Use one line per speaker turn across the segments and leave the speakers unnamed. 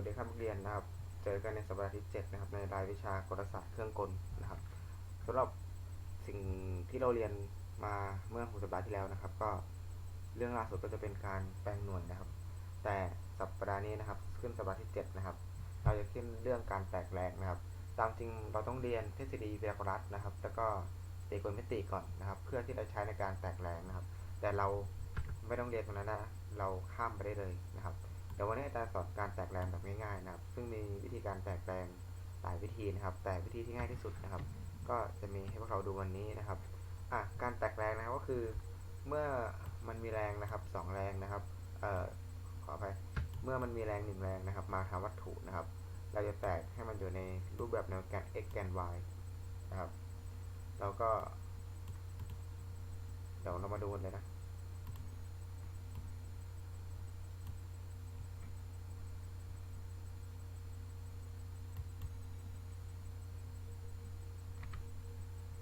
วัสดีครับนักเรียนนะครับ เจอกันในสัปดาห์ที่7นะครับในรายวิชากลศาสตร์เครื่องกลนะครับสำหรับสิ่งที่เราเรียนมาเมื่อหกสัปดาห์ที่แล้วนะครับ ก็เรื่องล่าสุดก็จะเป็นการแปลงหน่วยนะครับ แต่สัปดาห์นี้นะครับ ขึ้นสัปดาห์ที่7นะครับ เราจะขึ้นเรื่องการแตกแรงนะครับ ตามจริงเราต้องเรียนทฤษฎีไพทาโกรัสนะครับ แล้วก็ตีกลมิติก่อนนะครับ เพื่อที่จะใช้ในการแตกแรงนะครับ แต่เราไม่ต้องเรียนตรงนั้นนะเราข้ามไปได้เลยนะครับ ดี๋ยววันนี้อาจารย์สอนการแตกแรงแบบง่ายๆนะครับ ซึ่งมีวิธีการแตกแรงหลายวิธีนะครับ แต่วิธีที่ง่ายที่สุดนะครับ ก็จะมีให้พวกเราดูวันนี้นะครับอะการแตกแรงนะครับก็คือเมื่อมันมีแรงนะครับสองแรงนะครับเอ่อขออภัยเมื่อมันมีแรงหนึ่งแรงนะครับ มาทำวัตถุนะครับ เราจะแตกให้มันอยู่ในรูปแบบแนวแกน x แกน y นะครับเราก็ เดี๋ยวเรามาดูกันเลยนะ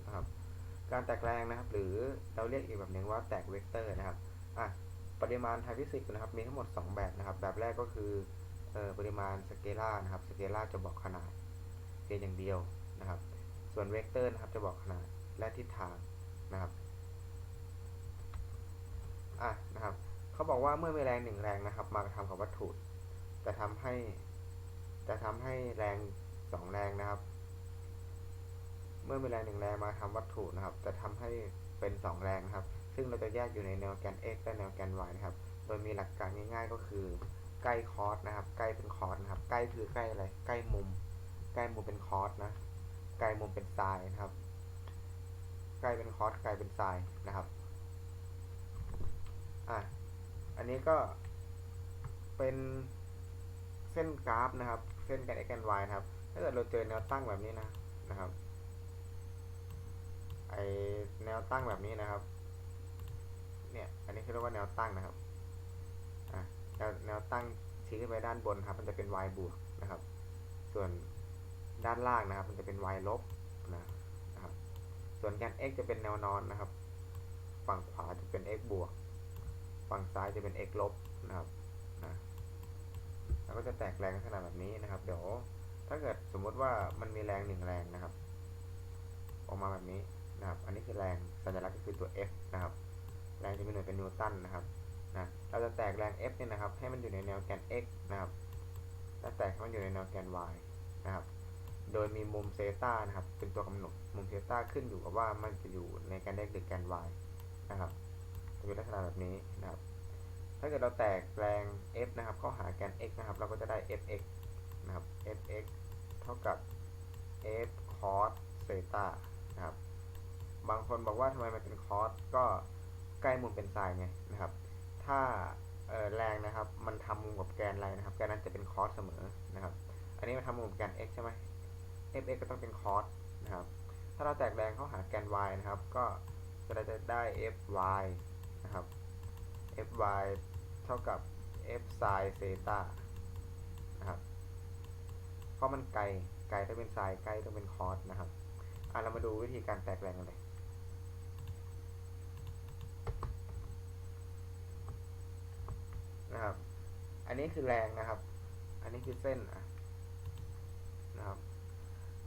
นะครับ การแตกแรงนะครับ หรือเราเรียกอีกแบบหนึ่งว่าแตกเวกเตอร์นะครับอะปริมาณทางฟิสิกส์นะครับมีทั้งหมด 2 แบบนะครับ แบบแรกก็คืออปริมาณสเกลาร์นะครับสเกลาร์จะบอกขนาดเพียงอย่างเดียวนะครับ ส่วนเวกเตอร์นะครับจะบอกขนาดและทิศทางนะครับอะนะครับเขาบอกว่าเมื่อมีแรงหนึ่งแรงนะครับ มากระทำกับวัตถุจะทำให้จะทำให้แรงสองแรงนะครับ เมื่อมีแรงหนึ่งแรงมาทำวัตถุนะครับ จะทำให้เป็น 2 แรงนะครับ ซึ่งเราจะแยกอยู่ในแนวแกน x และแนวแกน y นะครับ โดยมีหลักการง่ายๆ ก็คือใกล้คอสนะครับ ใกล้เป็นคอสนะครับ ใกล้คือใกล้อะไร ใกล้มุม ใกล้มุมเป็นคอสนะ ใกล้มุมเป็นไซน์นะครับ ใกล้เป็นคอส ใกล้เป็นไซน์นะครับ อะ อันนี้ก็เป็นเส้นกราฟนะครับ เส้นแกน x แกน y นะครับ ถ้าเกิดเราเจอแนวตั้งแบบนี้นะ นะครับ ไอแนวตั้งแบบนี้นะครับ เนี่ยอันนี้คือเรียกว่าแนวตั้งนะครับอะแนวแนวตั้งชี้ขึ้นไปด้านบนครับ มันจะเป็น y บวกนะครับ ส่วนด้านล่างนะครับ มันจะเป็น y ลบนะครับ ส่วนแกน x จะเป็นแนวนอนนะครับ ฝั่งขวาจะเป็น x บวก ฝั่งซ้ายจะเป็น x ลบนะครับนะแล้วก็จะแตกแรงลักษณะแบบนี้นะครับ เดี๋ยวถ้าเกิดสมมติว่ามันมีแรงหนึ่งแรงนะครับ ออกมาแบบนี้ นะครับอันนี้คือแรงสัญลักษณ์ก็คือตัว F นะครับแรงจะมีหน่วยเป็นนิวตันนะครับนะเราจะแตกแรง F เนี่ยนะครับให้มันอยู่ในแนวแกน x นะครับและแตกให้มันอยู่ในแนวแกน y นะครับโดยมีมุมเซตานะครับเป็นตัวกำหนดมุมเซตาขึ้นอยู่กับว่ามันจะอยู่ในแกน x หรือแกน y นะครับจะเป็นลักษณะแบบนี้นะครับถ้าเกิดเราแตกแรง F นะครับเข้าหาแกน x นะครับเราก็จะได้ fx นะครับ fx เท่ากับ f cos เซตานะครับ บางคนบอกว่าทำไมมันเป็นคอสก็ใกล้มุมเป็นไซน์ไงนะครับ ถ้าแรงนะครับ มันทำมุมกับแกนอะไรนะครับ แกนนั้นจะเป็นคอสเสมอนะครับ อันนี้มันทำมุมกับแกน x ใช่ไหม fx ก็ต้องเป็นคอสนะครับ ถ้าเราแตกแรงเข้าหาแกน y นะครับ ก็เราจะได้ fy นะครับ fy เท่ากับ f sin เซตานะครับ เพราะมันไกล ไกลต้องเป็นไซน์ใกล้ต้องเป็นคอสนะครับ อะเรามาดูวิธีการแตกแรงกันเลย นะครับ อันนี้คือแรงนะครับ อันนี้คือเส้นนะครับ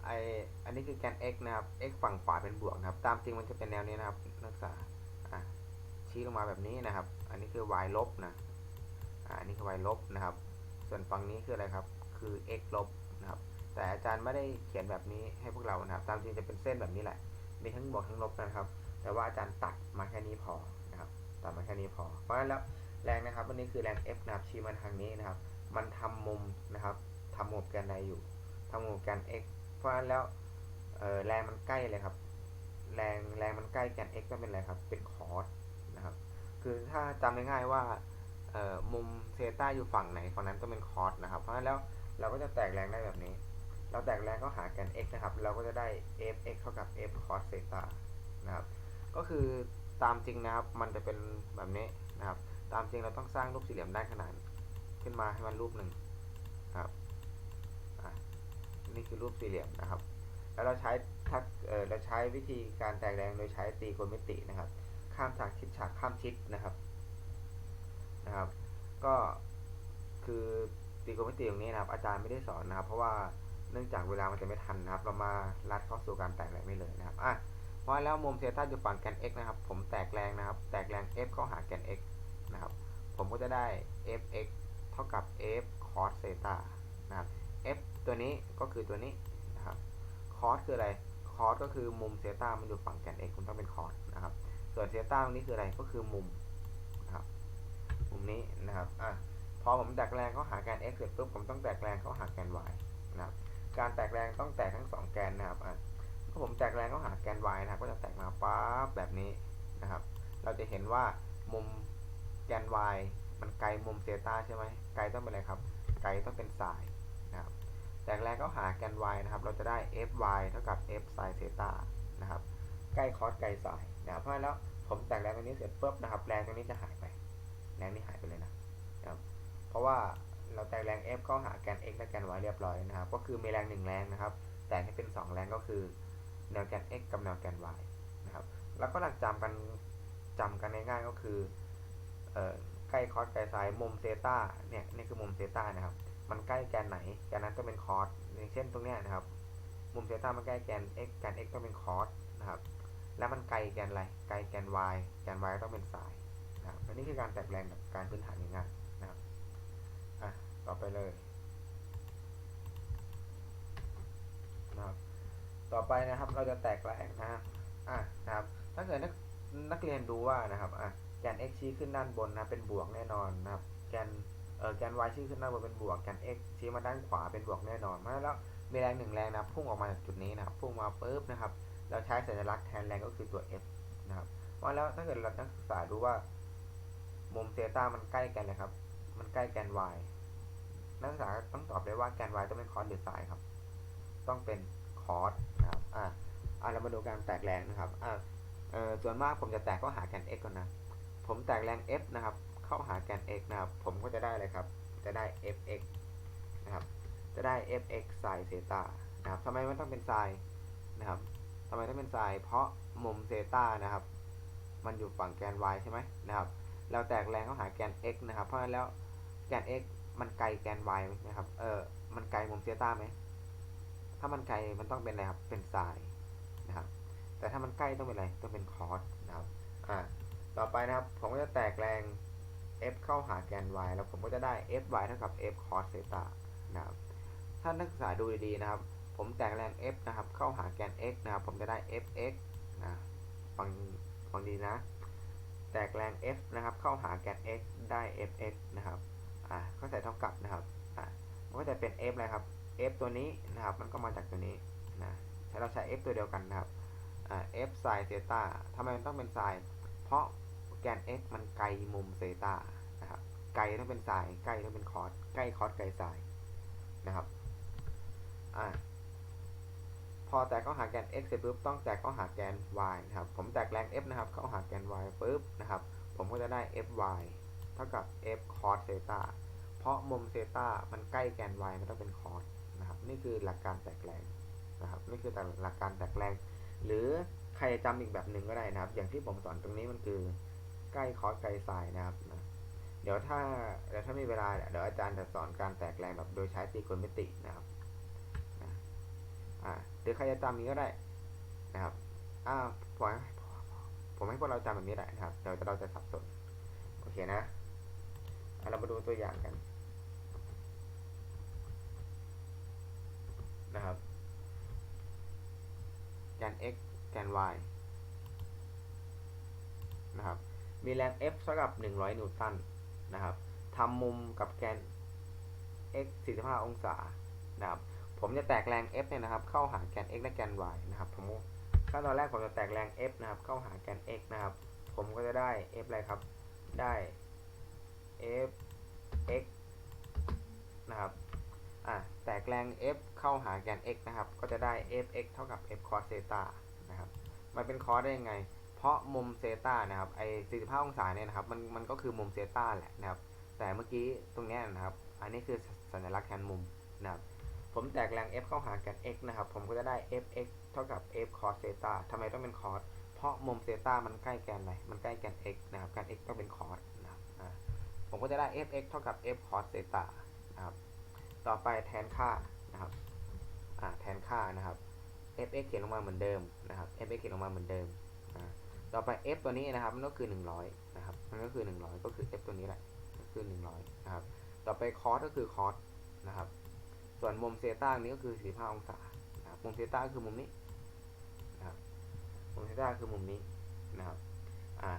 ไออันนี้คือแกน x นะครับ x ฝั่งขวาเป็นบวกนะครับ ตามจริงมันจะเป็นแนวนี้นะครับ นักศึกษาอะชี้ลงมาแบบนี้นะครับ อันนี้คือ y ลบนะอันนี้คือ y ลบนะครับ ส่วนฝั่งนี้คืออะไรครับ คือ x ลบนะครับ แต่อาจารย์ไม่ได้เขียนแบบนี้ให้พวกเรานะครับ ตามจริงจะเป็นเส้นแบบนี้แหละ มีทั้งบวกทั้งลบนะครับ แต่ว่าอาจารย์ตัดมาแค่นี้พอนะครับ ตัดมาแค่นี้พอ เพราะฉะนั้นแล้ว แรงนะครับวันนี้คือแรง F นะครับชี้มาทางนี้นะครับ มันทำมุมนะครับทำมุมแกนใดอยู่ทำมุมแกน x เพราะฉะนั้นแล้วแรงมันใกล้เลยครับ แรงแรงมันใกล้แกน x ก็เป็นอะไรครับ เป็นคอสนะครับ คือถ้าจำง่ายๆว่าเอ่อมุมเซต้าอยู่ฝั่งไหนฝั่งนั้นต้องเป็นคอสนะครับ เพราะฉะนั้นแล้วเราก็จะแตกแรงได้แบบนี้ เราแตกแรงก็หาแกน x นะครับ เราก็จะได้ fx เท่ากับ f cos เซต้านะครับ ก็คือตามจริงนะครับ มันจะเป็นแบบนี้นะครับ ตามจริงเราต้องสร้างรูปสี่เหลี่ยมด้านขนานขึ้นมาให้มันรูปหนึ่งครับอะนี่คือรูปสี่เหลี่ยมนะครับ แล้วเราใช้ทักเเราใช้วิธีการแตกแรงโดยใช้ตีโกณมิตินะครับ ข้ามฉากชิดฉากข้ามชิดนะครับนะครับ ก็คือตีโกณมิติตรงนี้นะครับ อาจารย์ไม่ได้สอนนะครับ เพราะว่าเนื่องจากเวลามันจะไม่ทันนะครับ เรามาลัดเข้าสู่การแตกแรงไม่เลยนะครับอะเพราะแล้วมุมเซต้าอยู่ฝั่งแกน x นะครับ ผมแตกแรงนะครับ แตกแรง f เข้าหาแกน x นะครับ ผมก็จะได้ fx เท่ากับ f cos เซต้านะครับ f ตัวนี้ก็คือตัวนี้นะครับ cos คืออะไร cos ก็คือมุมเซต้ามันอยู่ฝั่งแกน x มันต้องเป็น cos นะครับ ส่วนเซต้าตรงนี้คืออะไร ก็คือมุมนะครับ มุมนี้นะครับ อะ พอผมแตกแรงเข้าหาแกน x เสร็จปุ๊บ ผมต้องแตกแรงเข้าหาแกน y นะครับ การแตกแรงต้องแตกทั้งสองแกนนะครับ อะถ้าผมแตกแรงเข้าหาแกน y นะครับ ก็จะแตกมาปั๊บแบบนี้นะครับ เราจะเห็นว่ามุม กน y มันไกลมุมเซต้าใช่ไหมไกลต้องเป็นอะไรครับ ไกลต้องเป็นไซน์นะครับแตกแรงเข้าหาแกน y นะครับ เราจะได้ fy เท่ากับ f sin เซต้านะครับใกล้คอสไกลไซน์นะครับเพราะฉะนั้นแล้วผมแตกแรงตรงนี้เสร็จปุ๊บนะครับแรงตรงนี้จะหายไป แรงนี้หายไปเลยนะนะครับ เพราะว่าเราแตกแรง F เข้าหาแกน x และแกน y เรียบร้อยนะครับ ก็คือมีแรงหนึ่งแรงนะครับ แตกให้เป็น 2 แรงก็คือแนวแกน x กับแนวแกน y นะครับ แล้วก็หลักจำกันจำกันง่ายๆก็คือ ใกล้คอสไกลไซน์มุมเซต้าเนี่ยนี่คือมุมเซต้านะครับ มันใกล้แกนไหนแกนนั้นต้องเป็นคอสอย่างเช่นตรงเนี้ยนะครับ มุมเซต้ามันใกล้แกน x แกน x ต้องเป็นคอสนะครับ แล้วมันไกลแกนอะไรไกลแกน y แกน y ต้องเป็นไซน์นะครับอันนี้คือการแตกแรงแบบการพื้นฐานง่ายๆนะครับอะต่อไปเลยนะครับต่อไปนะครับเราจะแตกแรงนะฮะอะนะครับถ้าเกิดนักนักเรียนดูว่านะครับอะ แกน x ชี้ขึ้นด้านบนนะเป็นบวกแน่นอนนะครับแกนเอ่อแกน y ชี้ขึ้นด้านบนเป็นบวกแกน x ชี้มาด้านขวาเป็นบวกแน่นอนมาแล้วมีแรงหนึ่งแรงนะพุ่งออกมาจากจุดนี้นะครับพุ่งมาปุ๊บนะครับเราใช้สัญลักษณ์แทนแรงก็คือตัว f นะครับมาแล้วถ้าเกิดเรานักศึกษาดูว่ามุมเซต้ามันใกล้กันเลยครับ มันใกล้แกน y นักศึกษาต้องตอบได้ว่าแกน y ต้องเป็นคอสหรือไซน์ครับ ต้องเป็นคอสนะครับอ่าเรามาดูการแตกแรงนะครับอ่าเอ่อส่วนมากผมจะแตกเข้าหาแกน x ก่อนนะ ผมแตกแรง f นะครับ เข้าหาแกน x นะครับ ผมก็จะได้เลยครับ จะได้ fx นะครับ จะได้ fx ไซน์เซต้านะครับทำไมมันต้องเป็นไซน์นะครับทำไมต้องเป็นไซน์เพราะมุมเซต้านะครับ มันอยู่ฝั่งแกน y ใช่ไหมนะครับ เราแตกแรงเข้าหาแกน x นะครับ เพราะฉะนั้นแล้วแกน x มันไกลแกน y ไหมนะครับ เออ มันไกลมุมเซต้าไหม ถ้ามันไกลมันต้องเป็นอะไรครับ เป็นไซน์นะครับ แต่ถ้ามันใกล้ต้องเป็นอะไร ต้องเป็นคอสนะครับ อ่า ต่อไปนะครับ ผมก็จะแตกแรง f เข้าหาแกน y แล้วผมก็จะได้ fy เท่ากับ f cos เซตานะครับ ถ้านักศึกษาดูดีๆนะครับ ผมแตกแรง f นะครับ เข้าหาแกน x นะครับ ผมจะได้ fx นะฟังฟังดีนะ แตกแรง f นะครับ เข้าหาแกน x ได้ fx นะครับ อ่าก็ใส่เท่ากับนะครับ อ่ามันก็จะเป็น f อะไรครับ f ตัวนี้นะครับ มันก็มาจากตัวนี้นะใช้เราใช้ f ตัวเดียวกันนะครับอ่า f sin เซต้าทำไมมันต้องเป็น sin เพราะ แกน x มันไกลมุมเซต้านะครับ ไกลต้องเป็น sin ใกล้ต้องเป็น cos ใกล้ cos ไกล sin นะครับ อ่า พอแตกเข้าหาแกน x เสร็จปุ๊บต้องแตกเข้าหาแกน y นะครับ ผมแตกแรง f นะครับ เข้าหาแกน y ปุ๊บนะครับ ผมก็จะได้ fy เท่ากับ f cos เซต้าเพราะมุมเซต้ามันใกล้แกน y มันต้องเป็น cos นะครับ นี่คือหลักการแตกแรงนะครับ นี่คือหลักการแตกแรง หรือใครจะจำอีกแบบหนึ่งก็ได้นะครับ อย่างที่ผมสอนตรงนี้มันคือ ใกล้คอร์สไกลไซน์นะครับนะเดี๋ยวถ้าเดี๋ยวถ้ามีเวลาเดี๋ยวอาจารย์จะสอนการแตกแรงแบบโดยใช้ตรีโกณมิตินะครับนะอ่าหรือใครจะจำนี้ก็ได้นะครับอ่าผมให้ผมให้พวกเราจำแบบนี้แหละนะครับเดี๋ยวเราจะสับสนโอเคนะเรามาดูตัวอย่างกันนะครับแกน x แกน y นะครับ มีแรง F เท่ากับ 100 นิวตันนะครับทำมุมกับแกน x 45 องศานะครับผมจะแตกแรง F เนี่ยนะครับ เข้าหาแกน x และแกน y นะครับผมขั้นตอนแรกผมจะแตกแรง F นะครับ เข้าหาแกน x นะครับ ผมก็จะได้ F อะไรครับ ได้ F x นะครับอะแตกแรง F เข้าหาแกน x นะครับ ก็จะได้ fx เท่ากับ f cos เซต้านะครับ มันเป็นคอสได้ยังไง เพราะมุมเซต้านะครับไอ้45องศาเนี่ยนะครับมันมันก็คือมุมเซต้าแหละนะครับ แต่เมื่อกี้ตรงเนี้ยนะครับ อันนี้คือสัญลักษณ์แทนมุมนะครับผมแตกแรง f เข้าหาแกน x นะครับ ผมก็จะได้ fx เท่ากับ f cos เซต้าทำไมต้องเป็นคอสเพราะมุมเซต้ามันใกล้แกนอะไรมันใกล้แกน x นะครับแกน x ต้องเป็นคอสนะครับผมก็จะได้ fx เท่ากับ f cos เซต้านะครับ ต่อไปแทนค่านะครับแทนค่านะครับ fx เขียนลงมาเหมือนเดิมนะครับ fx เขียนลงมาเหมือนเดิม ต่อไป f ตัวนี้นะครับมันก็คือ 100นะครับมันก็คือ 100 ก็คือ f ตัวนี้แหละก็คือ 100นะครับต่อไป cos ก็คือ cos นะครับส่วนมุมเซต้านี้ก็คือ 45 องศานะครับมุมเซต้าคือมุมนี้นะครับมุมเซต้าคือมุมนี้นะครับอ่า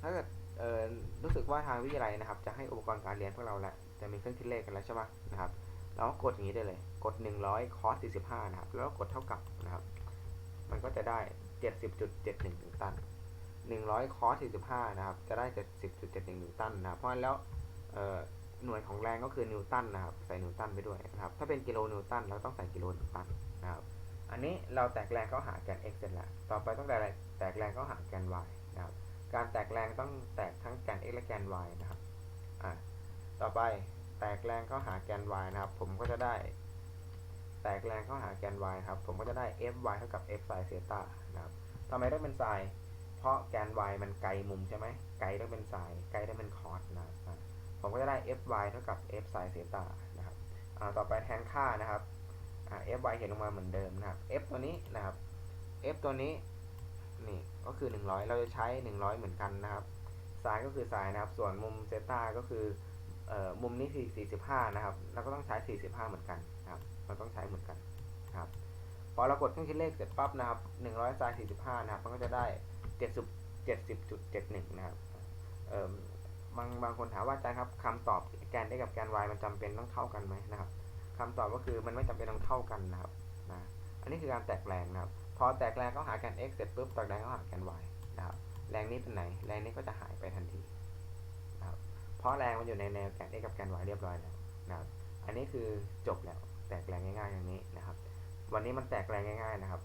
ถ้าเกิดเอ่อรู้สึกว่าทางวิทยาลัยนะครับ จะให้อุปกรณ์การเรียนพวกเราแหละจะมีเครื่องคิดเลขกันแล้วใช่ไหมนะครับเราก็กดอย่างนี้ได้เลย กด 100 cos 45 นะครับ แล้วก็กดเท่ากับนะครับ มันก็จะได้ 70.71นิวตัน100 cos 45นะครับ จะได้ 70.71นิวตันนะครับเพราะฉะนั้นแล้วเอ่อหน่วยของแรงก็คือนิวตันนะครับ ใส่นิวตันไปด้วยนะครับ ถ้าเป็นกิโลนิวตันเราต้องใส่กิโลนิวตันนะครับ อันนี้เราแตกแรงเข้าหาแกน x เสร็จแล้ว ต่อไปต้องแตกแรงแตกแรงเข้าหาแกน y นะครับ การแตกแรงต้องแตกทั้งแกน x และแกน y นะครับ อ่า ต่อไปแตกแรงเข้าหาแกน y นะครับ ผมก็จะได้ แตกแรงเข้าหาแกน y ครับ ผมก็จะได้ fy เท่ากับ f sin เซตา นะครับทำไมต้องเป็น sin เพราะแกน y มันไกลมุมใช่ไหมไกลต้องเป็น sin ไกลต้องเป็น cos นะครับผมก็จะได้ fy เท่ากับ f sin เซตานะครับอ่าต่อไปแทนค่านะครับ fy เขียนลงมาเหมือนเดิมนะครับ f ตัวนี้นะครับ f ตัวนี้นี่ก็คือ 100 เราจะใช้ 100 เหมือนกันนะครับ sin ก็คือ sin นะครับ ส่วนมุมเซตาก็คืออมุมนี้คือ45 นะครับ เราก็ต้องใช้ 45 เหมือนกันนะครับ เราต้องใช้เหมือนกันนะครับ พอเรากดเครื่องคิดเลขเสร็จปั๊บนะครับ100 sin 45นะครับ มันก็จะได้70 70.71นะครับเอ่อบางบางคนถามว่าอาจารย์ครับคำตอบแกน x กับแกน y มันจำเป็นต้องเท่ากันไหมนะครับคำตอบก็คือมันไม่จำเป็นต้องเท่ากันนะครับนะอันนี้คือการแตกแรงนะครับ พอแตกแรงเข้าหาแกน x เสร็จปุ๊บแตกแรงเข้าหาแกน y นะครับแรงนี้เป็นไหน แรงนี้ก็จะหายไปทันทีนะครับเพราะแรงมันอยู่ในแนวแกน x กับแกน y เรียบร้อยแล้วนะครับอันนี้คือจบแล้วแตกแรงง่ายๆอย่างนี้ วันนี้มันแตกแรงง่าย ๆ นะครับ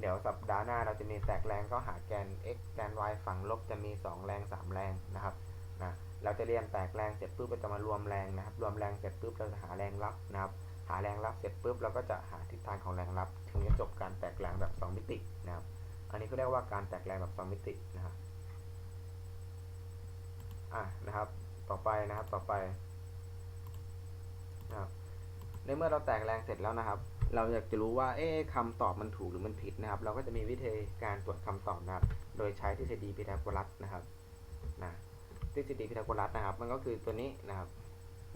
เดี๋ยวสัปดาห์หน้าเราจะมีแตกแรงก็หาแกน x แกน y ฝั่งลบจะมี 2 แรง 3 แรงนะครับนะเราจะเรียนแตกแรงเสร็จปุ๊บเราจะมารวมแรงนะครับ รวมแรงเสร็จปุ๊บเราจะหาแรงรับนะครับ หาแรงรับเสร็จปุ๊บเราก็จะหาทิศทางของแรงรับถึงจะจบการแตกแรงแบบ 2 มิตินะครับ อันนี้ก็เรียกว่าการแตกแรงแบบ 2 มิตินะครับอะนะครับ ต่อไปนะครับต่อไปนะครับในเมื่อเราแตกแรงเสร็จแล้วนะครับ เราอยากจะรู้ว่าเอ๊ะคำตอบมันถูกหรือมันผิดนะครับ เราก็จะมีวิธีการตรวจคำตอบนะครับ โดยใช้ทฤษฎีพีทาโกรัสนะครับนะทฤษฎีพีทาโกรัสนะครับ มันก็คือตัวนี้นะครับ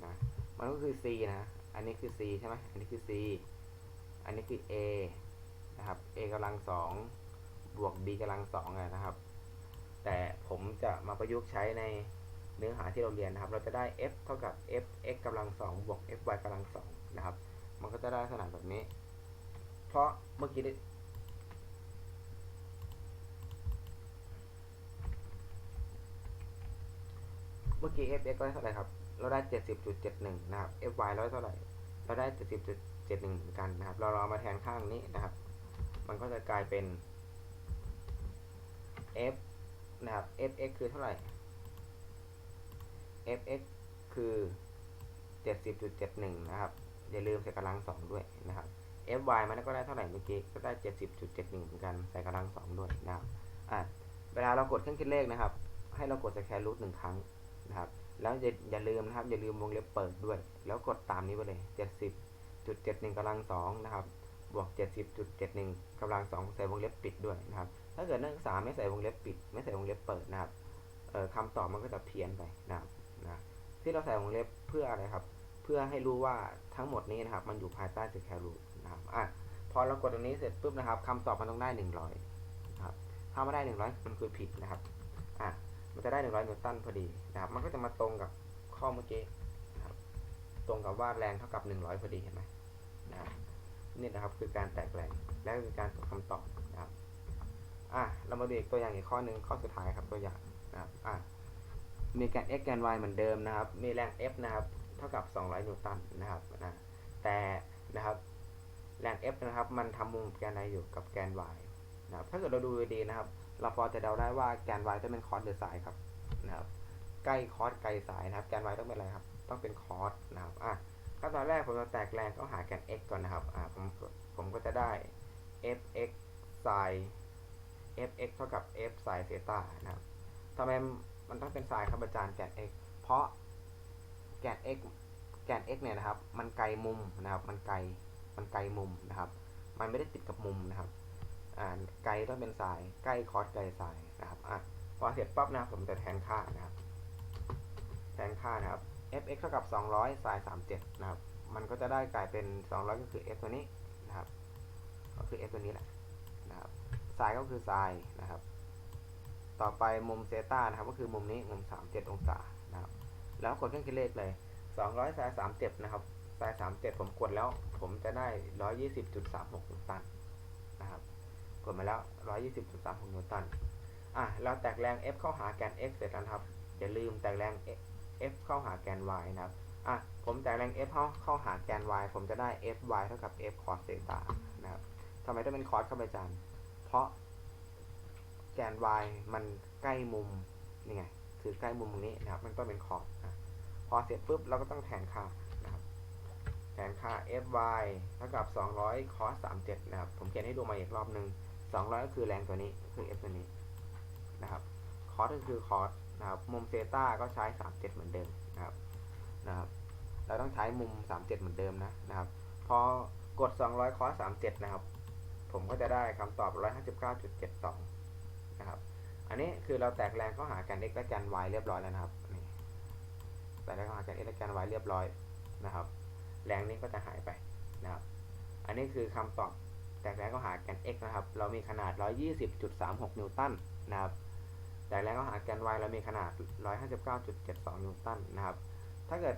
นะมันก็คือ c นะอันนี้คือ c ใช่ไหมอันนี้คือ c อันนี้คือ a นะครับ a กำลังสองบวก b กำลังสองนะครับ แต่ผมจะมาประยุกต์ใช้ในเนื้อหาที่เราเรียนนะครับ เราจะได้ f เท่ากับ f x กำลังสองบวก f y กำลังสองนะครับ มันก็จะได้ลักษณะแบบนี้ เพราะเมื่อกี้ได้เมื่อกี้ f x ได้เท่าไหร่ครับ เราได้ 70.71 นะครับ f y เราได้เท่าไหร่ เราได้ 70.71เหมือนกันนะครับเราเราเอามาแทนข้างนี้นะครับ มันก็จะกลายเป็น f นะครับ f x คือเท่าไหร่ f x คือ 70.71 นะครับ อย่าลืมใส่กำลังสองด้วยนะครับ f y มันก็ได้เท่าไหร่เมื่อกี้ก็ได้ 70.71เหมือนกันใส่กำลังสองด้วยนะครับอะเวลาเรากดเครื่องคิดเลขนะครับ ให้เรากดสแควร์รูทหนึ่งครั้งนะครับแล้วอย่าอย่าลืมนะครับอย่าลืมวงเล็บเปิดด้วย แล้วกดตามนี้ไปเลย 70.71กำลังสองนะครับบวก 70.71กำลังสองใส่วงเล็บปิดด้วยนะครับ ถ้าเกิดนักศึกษาไม่ใส่วงเล็บปิด ไม่ใส่วงเล็บเปิดนะครับคำตอบมันก็จะเพี้ยนไปนะครับนะที่เราใส่วงเล็บเพื่ออะไรครับ พื่อให้รู้ว่าทั้งหมดนี้นะครับ มันอยู่ภายใต้สแควร์รูนะครับอะพอเรากดตรงนี้เสร็จปุ๊บนะครับคำตอบมันต้องได้ 100นะครับถ้าไม่ได้ 100 มันคือผิดนะครับอะมันจะได้ 100นิวตันพอดีนะครับ มันก็จะมาตรงกับข้อเมื่อกี้นะครับ ตรงกับว่าแรงเท่ากับ 100 พอดีเห็นไหมนะครับนี่นะครับคือการแตกแรงและคือการตรวจคำตอบนะครับอะเรามาดูอีกตัวอย่างอีกข้อหนึ่งข้อสุดท้ายครับตัวอย่างนะครับอะมีแกน x แกน y เหมือนเดิมนะครับ มีแรง F นะครับ เท่ากับ 200 นิวตันนะครับนะแต่นะครับแรง F นะครับ มันทำมุมแกน y อยู่กับแกน y นะครับถ้าเกิดเราดูดีนะครับ เราพอจะเดาได้ว่าแกน y ต้องเป็นคอร์สหรือสายครับนะครับใกล้คอร์สไกลสายนะครับ แกน y ต้องเป็นอะไรครับ ต้องเป็นคอร์สนะครับอะขั้นตอนแรกผมจะแตกแรงก็หาแกน x ก่อนนะครับอะผมผมก็จะได้ fx sin fx เท่ากับ f sin เซตานะครับทำไมมันต้องเป็นไซน์ครับอาจารย์แกน x เพราะ แกน x แกน x เนี่ยนะครับ มันไกลมุมนะครับ มันไกล มันไกลมุมนะครับ มันไม่ได้ติดกับมุมนะครับอ่าไกลต้องเป็นสาย ใกล้คอสไกลสายนะครับอะพอเสร็จปั๊บนะครับผมจะแทนค่านะครับ แทนค่านะครับ fx เท่ากับ 200 sin 37 นะครับ มันก็จะได้กลายเป็น 200 ก็คือ f ตัวนี้นะครับ ก็คือ f ตัวนี้แหละนะครับ sin ก็คือ sin นะครับ ต่อไปมุมเซต้านะครับ ก็คือมุมนี้มุม 37 องศานะครับ แล้วกดเครื่องคิดเลขเลย200 sin 37นะครับ sin 37ผมกดแล้ว ผมจะได้120.36นิวตันนะครับกดมาแล้ว120.36นิวตันอะเราแตกแรง F เข้าหาแกน x เสร็จแล้วครับอย่าลืมแตกแรง F เข้าหาแกน y นะครับอะผมแตกแรง F เข้าเข้าหาแกน y ผมจะได้ Fy เท่ากับ F cos เซตานะครับทำไมต้องเป็น cos เข้าไปจานเพราะแกน y มันใกล้มุมนี่ไง คือใกล้มุมตรงนี้นะครับ มันต้องเป็น cos นะพอเสร็จปุ๊บเราก็ต้องแทนค่านะครับ แทนค่า Fy เท่ากับ 200 cos 37 นะครับ ผมเขียนให้ดูมาอีกรอบหนึ่ง200 ก็คือแรงตัวนี้คือ F ตัวนี้นะครับคอสก็คือคอสนะครับ มุมเซตาก็ใช้ 37 เหมือนเดิมนะครับนะครับเราต้องใช้มุม 37 เหมือนเดิมนะนะครับพอกด 200คอส37 นะครับ ผมก็จะได้คำตอบ 159.72 นะครับ อันนี้คือเราแตกแรงเข้าหาแกน x และแกน y เรียบร้อยแล้วนะครับนี่แตกแรงเข้าหาแกน x และแกน y เรียบร้อยนะครับ แรงนี้ก็จะหายไปนะครับ อันนี้คือคำตอบแตกแรงเข้าหาแกน x นะครับ เรามีขนาด 120.36 นิวตันนะครับแตกแรงเข้าหาแกน y เรามีขนาด 159.72 นิวตันนะครับ ถ้าเกิด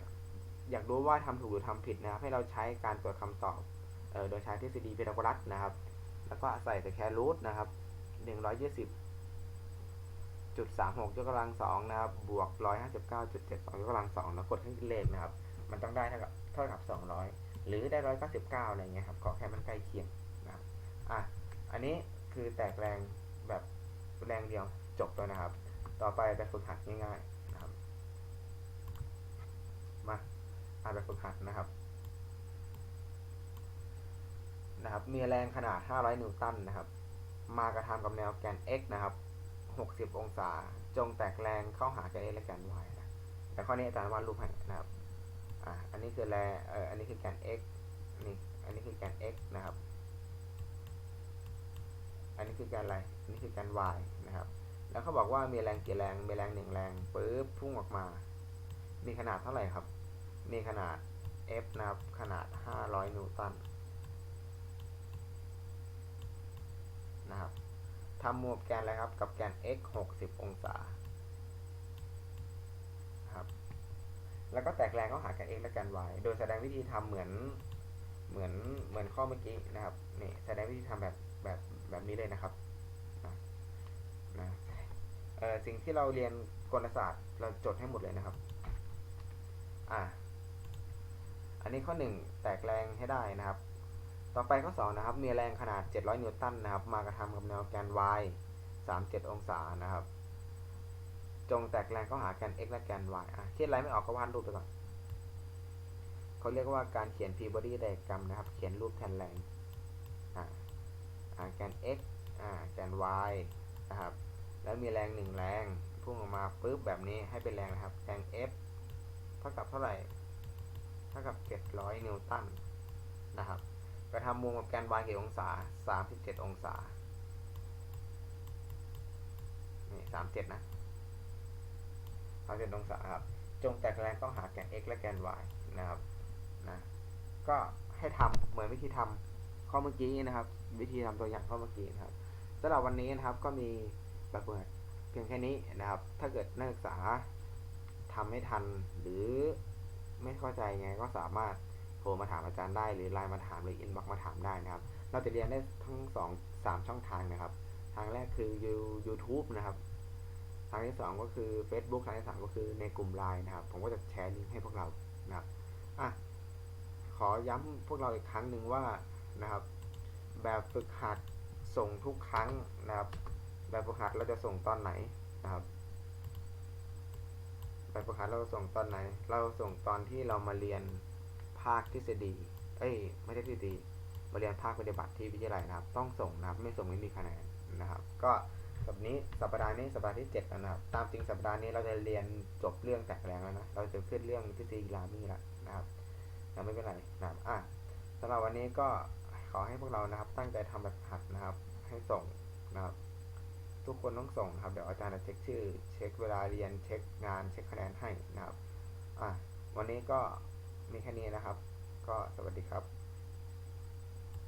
อยากรู้ว่าทำถูกหรือทำผิดนะครับ ให้เราใช้การตรวจคำตอบออโดยใช้ทฤษฎีพีทาโกรัสนะครับ แล้วก็ใส่แต่แค่รูทนะครับ 120.36ยกกำลังสองนะครับบวก159.72ยกกำลังสองแล้วกดเครื่องคิดเลขนะครับ มันต้องได้เท่ากับเท่ากับ200หรือได้199อะไรเงี้ยครับขอแค่มันใกล้เคียงนะครับอะอันนี้คือแตกแรงแบบแรงเดียวจบแล้วนะครับ ต่อไปแบบฝึกหัดง่ายๆนะครับ มาอ่านแบบฝึกหัดนะครับนะครับ มีแรงขนาด 500 นิวตันนะครับ มากระทำกับแนวแกน x นะครับ 60 องศา จงแตกแรงเข้าหาแกน x และแกน y นะแต่ข้อนี้อาจารย์วาดรูปให้นะครับอ่าอันนี้คือแรงเอ่ออันนี้คือแกน x นี่อันนี้คือแกน x นะครับ อันนี้คือแกนอะไรอันนี้คือแกน y นะครับ แล้วเขาบอกว่ามีแรงกี่แรงมีแรงหนึ่งแรงปุ๊บพุ่งออกมา มีขนาดเท่าไหร่ครับ มีขนาด F นะครับขนาด 500 นิวตันนะครับ ทำมุมแกนอะไรครับ กับแกน x 60 องศาครับ แล้วก็แตกแรงเข้าหาแกน x และแกน y โดยแสดงวิธีทำเหมือนเหมือนเหมือนข้อเมื่อกี้นะครับนี่แสดงวิธีทำแบบแบบแบบนี้เลยนะครับนะนะเออสิ่งที่เราเรียนกลศาสตร์เราจดให้หมดเลยนะครับอ่าอันนี้ข้อหนึ่งแตกแรงให้ได้นะครับ ต่อไปข้อสองนะครับมีแรงขนาด 700 นิวตันนะครับ มากระทำกับแนวแกน y 37 องศานะครับ จงแตกแรงเข้าหาแกน x และแกน y อะคิดอะไรไม่ออกก็วาดรูปไปก่อนเขาเรียกว่าการเขียน p-body diagram นะครับ เขียนรูปแทนแรงอ่าแกน x อ่าแกน y นะครับ แล้วมีแรงหนึ่งแรงพุ่งออกมาปุ๊บแบบนี้ให้เป็นแรงนะครับแรง F เท่ากับเท่าไหร่ เท่ากับ 700 นิวตันนะครับ กระทำมุมกับแกน y กี่องศา 37 องศา นี่ 37 นะ 37 องศาครับ จงแตกแรงต้องหาแกน x และแกน y นะครับ นะ ก็ให้ทำเหมือนวิธีทำข้อเมื่อกี้นะครับ วิธีทำตัวอย่างข้อเมื่อกี้นะครับสำหรับวันนี้นะครับก็มีแบบเปิดเพียงแค่นี้นะครับ ถ้าเกิดนักศึกษาทำไม่ทันหรือไม่เข้าใจไงก็สามารถ โทรมาถามอาจารย์ได้หรือไลน์มาถามหรืออินบ็อกมาถามได้นะครับ เราจะเรียนได้ทั้งสองสามช่องทางนะครับ ทางแรกคือ YouTube นะครับ ทางที่สองก็คือ Facebook ทางที่สามก็คือในกลุ่มไลน์นะครับ ผมก็จะแชร์ลิงก์ให้พวกเรานะครับอะขอย้ำพวกเราอีกครั้งหนึ่งว่านะครับ แบบฝึกหัดส่งทุกครั้งนะครับ แบบฝึกหัดเราจะส่งตอนไหนนะครับแบบฝึกหัดเราส่งตอนไหน เราส่งตอนที่เรามาเรียน ภาคทฤษฎี เอ้ยไม่ใช่ทฤษฎีมาเรียนภาคปฏิบัติที่วิทยาลัยนะครับ ต้องส่งนะครับ ไม่ส่งไม่มีคะแนนนะครับ ก็สัปดาห์นี้สัปดาห์นี้สัปดาห์ที่7แล้นะครับ ตามจริงสัปดาห์นี้เราจะเรียนจบเรื่องแตกแรงแล้วนะ เราจะขึ้นเรื่องทฤษฎีรามีละนะครับยังไม่เป็นไรนะครับอะสำหรับวันนี้ก็ขอให้พวกเรานะครับ ตั้งใจทำแบบหัดนะครับ ให้ส่งนะครับ ทุกคนต้องส่งนะครับ เดี๋ยวอาจารย์จะเช็คชื่อ เช็คเวลาเรียน เช็คงาน เช็คคะแนนให้นะครับ อะวันนี้ก็ มีแค่นี้นะครับ ก็สวัสดีครับ